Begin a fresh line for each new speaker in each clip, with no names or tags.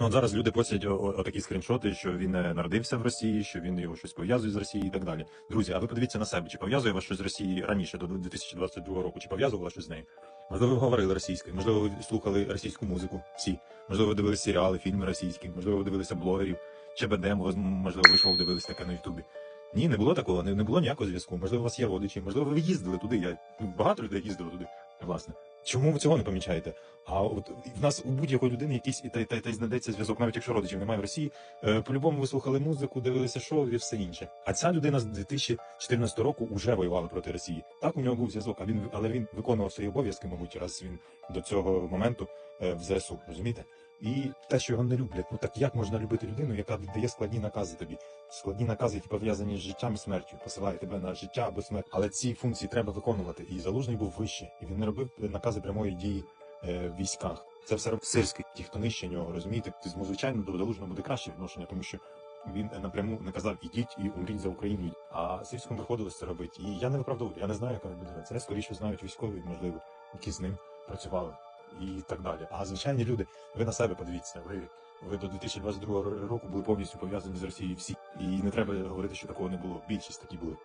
Ну от зараз люди постять отакі скріншоти, що він е, народився в Росії, що він його щось пов'язує з Росією і так далі. Друзі, а ви подивіться на себе, чи пов'язує вас щось з Росією раніше до 2022 року, чи пов'язувало щось з нею? Можливо, ви говорили російською, можливо, ви слухали російську музику, всі. Можливо, ви дивилися серіали, фільми російські, можливо, ви дивилися блогерів, ЧБД, можливо, ви шоу дивились таке на Ютубі. Ні, не було такого, не, не було ніякого зв'язку. Можливо, у вас є родичі, можливо, ви їздили туди. Я ну, багато людей їздили туди, власне. Чому ви цього не помічаєте? А от в нас у будь-якої людини якийсь і та, та, та й знайдеться зв'язок, навіть якщо родичів немає в Росії. Е, по-любому ви слухали музику, дивилися шоу і все інше. А ця людина з 2014 року вже воювала проти Росії. Так у нього був зв'язок, а він але він виконував свої обов'язки, мабуть, раз він до цього моменту е, в ЗСУ, розумієте? І те, що його не люблять, ну так як можна любити людину, яка віддає складні накази тобі? Складні накази, які пов'язані з життям і смертю, посилає тебе на життя або смерть. Але ці функції треба виконувати. І залужний був вище, і він не робив накази прямої дії е, в військах. Це все робив сирський, ті, хто нижче нього, розумієте? Тому, звичайно, до залужного буде краще відношення, тому що він е, напряму наказав ідіть і умріть за Україну. А сирському приходилось це робити. І я не виправдовую, я не знаю, яка людина. Це скоріше знають військові, можливо, які з ним працювали і так далі. А звичайні люди, ви на себе подивіться. Ви, ви до 2022 року були повністю пов'язані з Росією всі. І не треба говорити, що такого не було. Більшість такі були.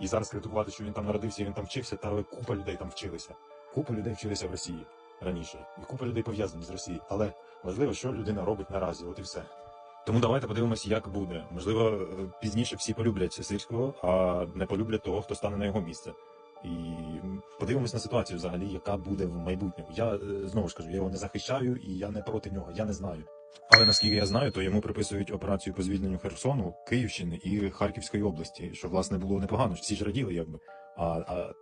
І зараз критикувати, що він там народився, він там вчився, та купа людей там вчилися. Купа людей вчилися в Росії раніше, і купа людей пов'язані з Росією. Але важливо, що людина робить наразі, от і все. Тому давайте подивимося, як буде. Можливо, е, пізніше всі полюблять сирського, а не полюблять того, хто стане на його місце. І подивимось на ситуацію взагалі, яка буде в майбутньому. Я е, знову ж кажу, я його не захищаю і я не проти нього, я не знаю. Але наскільки я знаю, то йому приписують операцію по звільненню Херсону, Київщини і Харківської області, що власне було непогано. Всі ж раділи, якби. А, а,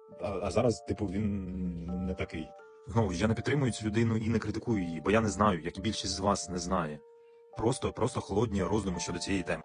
а, зараз, типу, він не такий. Знову ж я не підтримую цю людину і не критикую її, бо я не знаю, як і більшість з вас не знає. Просто, просто холодні роздуми щодо цієї теми.